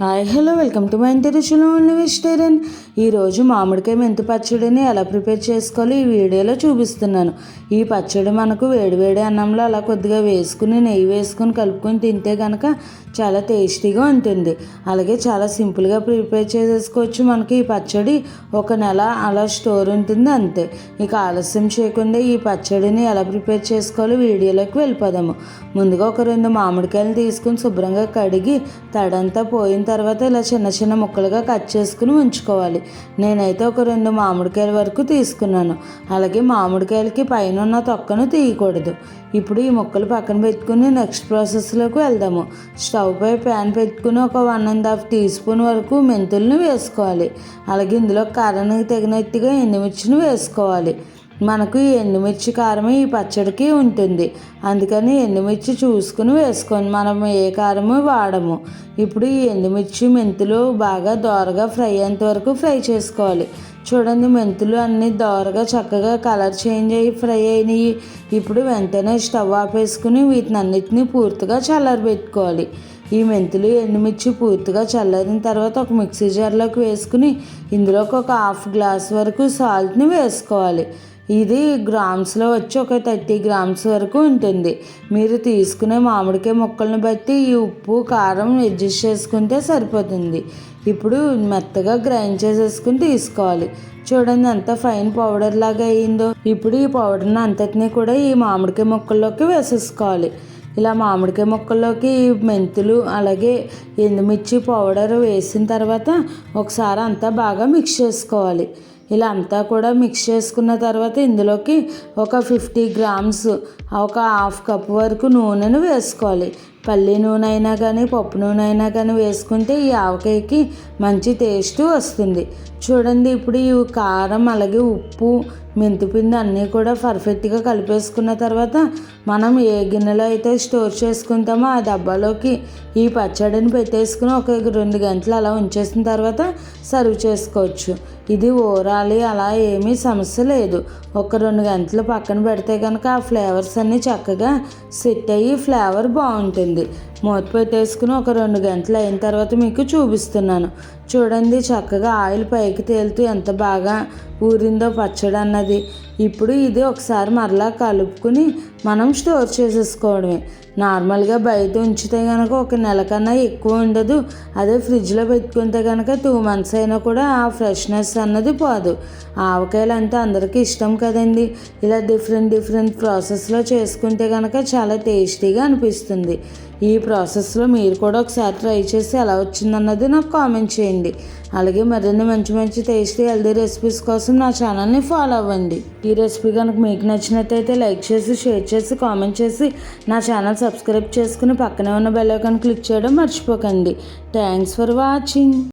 Hi hello welcome to my international ఉన్న vegetarian. ఈరోజు మామిడికాయ మెంతి పచ్చడిని ఎలా ప్రిపేర్ చేసుకోవాలో ఈ వీడియోలో చూపిస్తున్నాను. ఈ పచ్చడి మనకు వేడివేడి అన్నంలో అలా కొద్దిగా వేసుకుని నెయ్యి వేసుకుని కలుపుకొని తింటే కనుక చాలా టేస్టీగా ఉంటుంది. అలాగే చాలా సింపుల్గా ప్రిపేర్ చేసేసుకోవచ్చు మనకి ఈ పచ్చడి. ఒక నెల అలా స్టోర్ ఉంటుంది అంతే. ఇక ఆలస్యం చేయకుండా ఈ పచ్చడిని ఎలా ప్రిపేర్ చేసుకోవాలో వీడియోలోకి వెళ్ళిపోదాము. ముందుగా ఒక రెండు మామిడికాయలు తీసుకుని శుభ్రంగా కడిగి తడంతా పోయిన తర్వాత ఇలా చిన్న చిన్న ముక్కలుగా కట్ చేసుకుని ఉంచుకోవాలి. నేనైతే ఒక రెండు మామిడికాయల వరకు తీసుకున్నాను. అలాగే మామిడికాయలకి పైన ఉన్న తొక్కను తీయకూడదు. ఇప్పుడు ఈ ముక్కలు పక్కన పెట్టుకుని నెక్స్ట్ ప్రాసెస్లోకి వెళ్దాము. స్టవ్ పై ప్యాన్ పెట్టుకుని ఒక one and half teaspoon వరకు మెంతులను వేసుకోవాలి. అలాగే ఇందులో కారానికి తగినట్టుగా ఎండుమిర్చిని వేసుకోవాలి. మనకు ఈ ఎండుమిర్చి కారమే ఈ పచ్చడికి ఉంటుంది. అందుకని ఎండుమిర్చి చూసుకుని వేసుకొని మనం ఏ కారము వాడము. ఇప్పుడు ఈ ఎండుమిర్చి మెంతులు బాగా దోరగా ఫ్రై అయ్యేంత వరకు ఫ్రై చేసుకోవాలి. చూడండి మెంతులు అన్నీ దోరగా చక్కగా కలర్ చేంజ్ అయ్యి ఫ్రై అయినాయి. ఇప్పుడు వెంటనే స్టవ్ ఆపేసుకుని వీటిని అన్నిటినీ పూర్తిగా చల్లరబెట్టుకోవాలి. ఈ మెంతులు ఎండుమిర్చి పూర్తిగా చల్లారిన తర్వాత ఒక మిక్సీ జార్లోకి వేసుకుని ఇందులోకి ఒక హాఫ్ గ్లాస్ వరకు సాల్ట్ని వేసుకోవాలి. ఇది గ్రామ్స్లో వచ్చి ఒక థర్టీ గ్రామ్స్ వరకు ఉంటుంది. మీరు తీసుకునే మామిడికాయ ముక్కలను బట్టి ఈ ఉప్పు కారం అడ్జస్ట్ చేసుకుంటే సరిపోతుంది. ఇప్పుడు మెత్తగా గ్రైండ్ చేసేసుకుని తీసుకోవాలి. చూడండి ఎంత ఫైన్ పౌడర్ లాగా అయ్యిందో ఇప్పుడు ఈ పౌడర్ని అంతటినీ కూడా ఈ మామిడికాయ ముక్కల్లోకి వేసేసుకోవాలి. ఇలా మామిడికాయ ముక్కల్లోకి మెంతులు అలాగే ఎండుమిర్చి పౌడర్ వేసిన తర్వాత ఒకసారి అంతా బాగా మిక్స్ చేసుకోవాలి. ఇలా అంతా కూడా మిక్స్ చేసుకున్న తర్వాత ఇందులోకి ఒక ఫిఫ్టీ గ్రామ్స్ ఒక హాఫ్ కప్ వరకు నూనెను వేసుకోవాలి. పల్లి నూనె అయినా కానీ పప్పు నూనె అయినా కానీ వేసుకుంటే ఈ ఆవకాయకి మంచి టేస్ట్ వస్తుంది. చూడండి ఇప్పుడు ఈ కారం అలాగే ఉప్పు మెంతిపిండి అన్నీ కూడా పర్ఫెక్ట్గా కలిపేసుకున్న తర్వాత మనం ఏ గిన్నెలో అయితే స్టోర్ చేసుకుంటామో ఆ డబ్బాలోకి ఈ పచ్చడిని పెట్టేసుకుని ఒక రెండు గంటలు అలా ఉంచేసిన తర్వాత సర్వ్ చేసుకోవచ్చు. ఇది ఊరాలి అలా ఏమీ సమస్య లేదు. ఒక రెండు గంటలు పక్కన పెడితే కనుక ఆ ఫ్లేవర్స్ అన్నీ చక్కగా సెట్ అయ్యి ఫ్లేవర్ బాగుంటుంది. మూత పెట్టేసుకుని ఒక రెండు గంటలు అయిన తర్వాత మీకు చూపిస్తున్నాను. చూడండి చక్కగా ఆయిల్ పైకి తేలుతూ ఎంత బాగా ఊరిందో పచ్చడి అన్నది. ఇప్పుడు ఇది ఒకసారి మరలా కలుపుకుని మనం స్టోర్ చేసేసుకోవడమే. నార్మల్గా బయట ఉంచితే కనుక ఒక నెల కన్నా ఎక్కువ ఉండదు. అదే ఫ్రిడ్జ్లో పెట్టుకుంటే కనుక టూ మంత్స్ అయినా కూడా ఆ ఫ్రెష్నెస్ అన్నది పోదు. ఆవకాయలు అంటే అందరికీ ఇష్టం కదండి. ఇలా డిఫరెంట్ డిఫరెంట్ ప్రాసెస్లో చేసుకుంటే కనుక చాలా టేస్టీగా అనిపిస్తుంది. ఈ ప్రాసెస్లో మీరు కూడా ఒకసారి ట్రై చేసి ఎలా వచ్చిందన్నది నాకు కామెంట్ చేయండి. అలాగే మరిన్ని మంచి మంచి టేస్టీ హెల్దీ రెసిపీస్ కోసం నా ఛానల్ని ఫాలో అవ్వండి. ఈ రెసిపీ కనుక మీకు నచ్చినట్టయితే లైక్ చేసి షేర్ చేసి కామెంట్ చేసి నా ఛానల్ సబ్స్క్రైబ్ చేసుకుని పక్కనే ఉన్న బెల్ ఐకాన్ క్లిక్ చేయడం మర్చిపోకండి. Thanks for watching